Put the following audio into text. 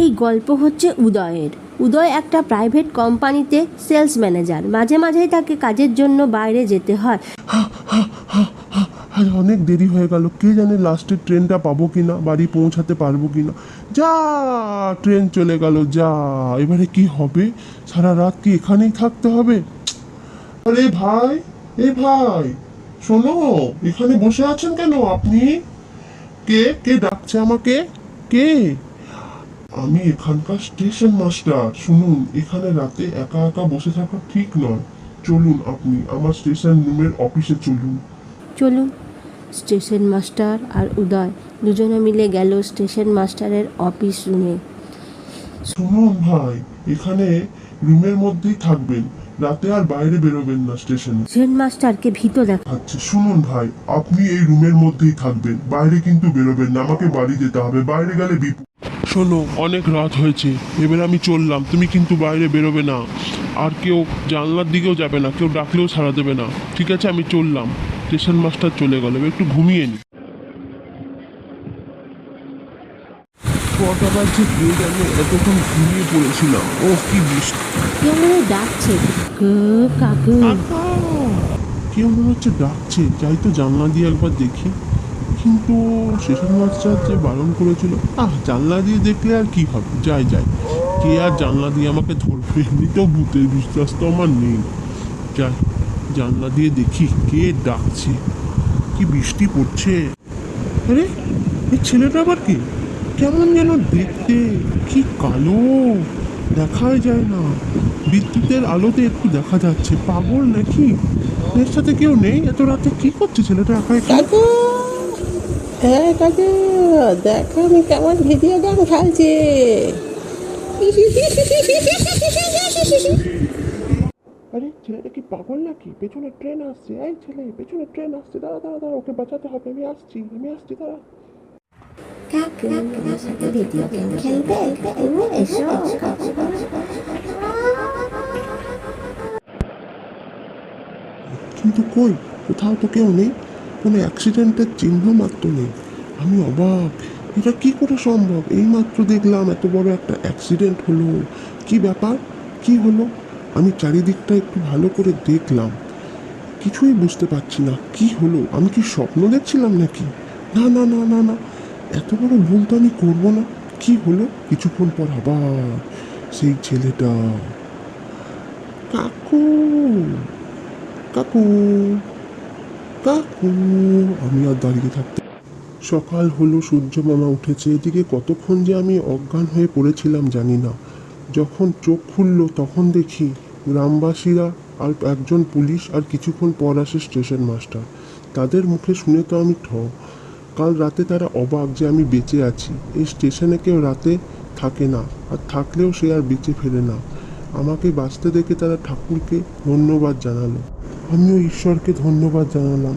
এই গল্প হচ্ছে উদয়ের। উদয় একটা প্রাইভেট কোম্পানিতে সেলস ম্যানেজার মাঝে মাঝেই তাকে কাজের জন্য বাইরে যেতে হয়। আজ অনেক দেরি হয়ে গেল। কে জানে লাস্টের ট্রেনটা পাবো কি না বাড়ি পৌঁছাতে পারব কি না যা, ট্রেন চলে গেল, যা। এবারে কি হবে? সারা রাত কি এখানেই থাকতে হবে? আরে ভাই, এ ভাই, শোনো, এখানে বসে আছেন কেন আপনি? কে কে ডাকছে আমাকে? কে? আমি এখানকার স্টেশন মাস্টার। শুনুন এখানে রাতে একা একা বসে থাকা ঠিক নয়। চলুন আপনি আমার স্টেশন রুমের অফিসে চলুন। চলুন স্টেশন মাস্টার আর উদয় দুজনে মিলে গেল স্টেশন মাস্টারের অফিস রুমে। শুনুন ভাই এখানে রুমের মধ্যেই থাকবেন। রাতে আর বাইরে বেরোবেন না স্টেশনে। স্টেশন মাস্টারকে ভীত দেখা আচ্ছা শুনুন ভাই আপনি এই রুমের মধ্যেই থাকবেন। বাইরে কিন্তু বেরোবেন না আমাকে বাড়ি যেতে হবে। বাইরে গেলে বিপদ। শোনো অনেক রাত হয়েছে এবার আমি চললাম তুমি কিন্তু বাইরে বেরোবে না। আর কেউ জানলার দিকেও যাবে না কেউ ডাকলেও সাড়া দেবে না। ঠিক আছে আমি চললাম। স্টেশন মাস্টার চলে গেল একটু ঘুমিয়ে নি। কটা বাজছে কে জানে এতক্ষণ ঘুমিয়ে পড়েছিলাম ও কি বৃষ্টি। কেউ মনে ডাকছে কাকু। কেউ মনে হচ্ছে ডাকছে যাই তো জানলা দিয়ে একবার দেখি। কিন্তু সেশন মাস্টার যে বারণ করেছিল, আহ, জানলা দিয়ে দেখলে আর কি হবে? যাই যাই। কে আর জানলা দিয়ে আমাকে ধরবে? এমনিতেও ভূতের বিশ্বাস তো আমার নেই। যাই, জানলা দিয়ে দেখি কে ডাকছে। কি বৃষ্টি পড়ছে? আরে এই ছেলেটা আবার কি? কেমন যেন দেখতে, কি কালো। দেখাই যায় না। বিদ্যুতের আলোতে একটু দেখা যাচ্ছে। পাগল নাকি? এর সাথে কেউ নেই? এত রাতে কি করছে ছেলেটা একা হ্যাঁ কাকু দেখো আমি কেমন ভিডিও গেম খেলছি। আরে ছেলেটা কি পাগল নাকি? পেছনে ট্রেন আসছে। এই ছেলে পেছনে ট্রেন আসছে। দাঁড়া দাঁড়া দাঁড়া ওকে বাঁচাতে হবে। আমি আসছি আমি আসছি দাঁড়া। কাকু আমার সাথে ভিডিও গেম খেলবে? এসো। কিন্তু কই? কোথাও তো কেউ নেই। কোনো অ্যাক্সিডেন্টের চিহ্ন মাত্র নেই। আমি অবাক, এটা কি করে সম্ভব? এইমাত্র দেখলাম এত বড় একটা অ্যাক্সিডেন্ট হলো। কি ব্যাপার? কি হলো? আমি চারিদিকটা একটু ভালো করে দেখলাম। কিছুই বুঝতে পারছি না, কি হলো? আমি কি স্বপ্ন দেখছিলাম নাকি? না না না না না। এত বড় ভুল তো আমি করব না। কি হলো? কিছুক্ষণ পর আবার সেই ছেলেটা। কাকু কাকু। কাকু আমি আর দাঁড়িয়ে থাকতে সকাল হলো, সূর্য মামা উঠেছে। এদিকে কতক্ষণ যে আমি অজ্ঞান হয়ে পড়েছিলাম জানি না। যখন চোখ খুললো, তখন দেখি গ্রামবাসীরা আর একজন পুলিশ আর কিছুক্ষণ পর আসে স্টেশন মাস্টার। তাদের মুখে শুনে তো আমি ঠ কাল রাতে তারা অবাক যে আমি বেঁচে আছি। এই স্টেশনে কেউ রাতে থাকে না, আর থাকলেও সে আর বেঁচে ফেরে না। আমাকে বাঁচতে দেখে তারা ঠাকুরকে ধন্যবাদ জানালো। আমিও ঈশ্বরকে ধন্যবাদ জানালাম।